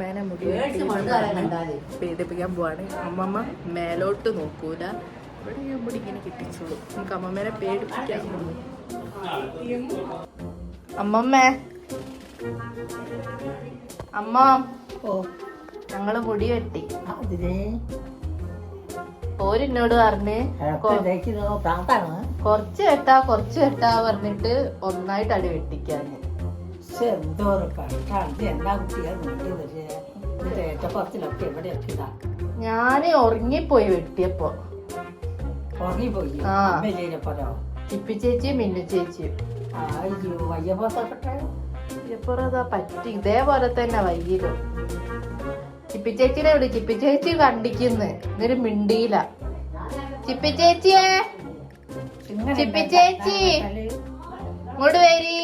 മേനെ മുടി. പേടിപ്പിക്കാൻ പോവാണ്. അമ്മമ്മ മേലോട്ട് നോക്കൂല. ഇവിടെ ഞാൻ മുടി ഇങ്ങനെ കിട്ടിച്ചോളൂ. നമുക്ക് അമ്മമ്മേനെ പേടിപ്പിക്കാൻ അമ്മമ്മേ. അമ്മ. ഓ. ഞങ്ങൾ മുടി വെട്ടി. ഓരിന്നോട് ഓരെന്നോട് പറഞ്ഞ് കുറച്ച് വെട്ടാ കൊറച്ച് വെട്ടാ പറഞ്ഞിട്ട് ഒന്നായിട്ട് അടി വെട്ടിക്കാന്ന് പക്ഷെ എന്തോ ഒരു കഷ്ടാണ് എന്നാ കുട്ടിയാ നീട്ടി പക്ഷേ ഏറ്റപ്പുറത്തിലൊക്കെ എവിടെയൊക്കെ ഇതാ ഞാൻ ഉറങ്ങിപ്പോയി വെട്ടിയപ്പോ ഉറങ്ങിപ്പോയി ആ. അമ്മയിലേപ്പോ ചിപ്പി ചേച്ചിയും മിന്നു ചേച്ചിയും അയ്യോ വയ്യപ്പോസൊക്കെ ഇപ്പുറം പറ്റി ഇതേപോലെ തന്നെ വൈകിരും ചിപ്പി ചേച്ചിനെ വിളി ചിപ്പി ചേച്ചി കണ്ടിക്കുന്നു എന്നൊരു മിണ്ടിയില്ല ചിപ്പി ചേച്ചിയെ ചിപ്പി ചേച്ചി. ഇങ്ങോട്ട് വരി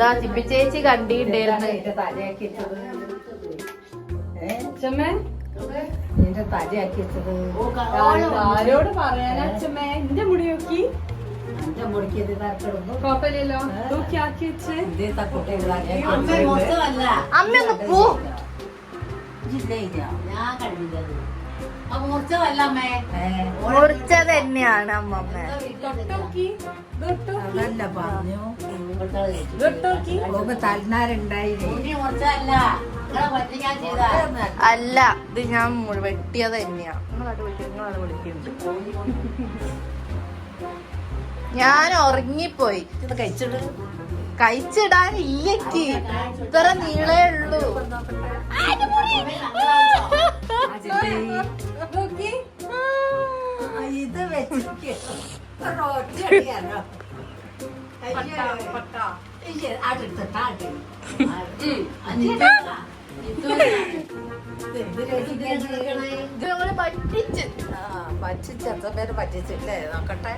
ഇതാ ചിപ്പി ചേച്ചി കണ്ടിട്ടുണ്ടായിരുന്നു. എന്റെ തലയാക്കി വെച്ചത്. ഏ? നിന്റെ തലയാക്കി വെച്ചത്. ആരോട് പറയാനാ അച്ഛമ്മേ. എന്റെ മുടി നോക്കി. എന്റെ മുടിക്കത് തരപ്പെടുന്നു. കുഴപ്പമില്ലല്ലോ. നോക്കി ആക്കി വെച്ച്. ഇതേ തക്കുട്ടി അമ്മ ഒന്ന് പോ. ഞാൻ മുറിച്ച തന്നെയാണ് അമ്മമ്മ. അതല്ല പറഞ്ഞു. അല്ല ഇത് ഞാൻ വെട്ടിയത് തന്നെയാ. നിങ്ങളത് വിളിക്കും നിങ്ങളത് ഞാൻ ഉറങ്ങിപ്പോയി. ഇത് കഴിച്ചിട്ട് കഴിച്ചിടാൻ ഇല്ലക്ക് ഇത്ര നീളേ ഉള്ളൂ. ഇത് വെച്ചിരിക്കും ഇത് നമ്മൾ പറ്റിച്ച് പറ്റിച്ചെത്ര പേര് പറ്റിച്ചില്ലേ നോക്കട്ടെ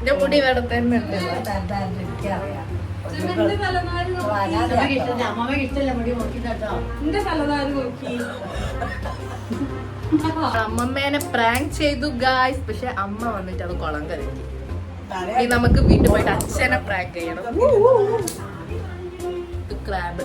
എന്റെ മുടി വേറെ തന്നെ ഉണ്ട് എന്റെ തലനാര് നോക്കി. അമ്മമ്മേനെ പ്രാങ്ക് ചെയ്തു ഗായ്സ് പക്ഷെ അമ്മ വന്നിട്ട് അത് കുളം കലക്കി. ഇനി നമുക്ക് വീട്ടിൽ പോയിട്ട് അച്ഛനെ പ്രാങ്ക് ചെയ്യണം. ക്രാബ്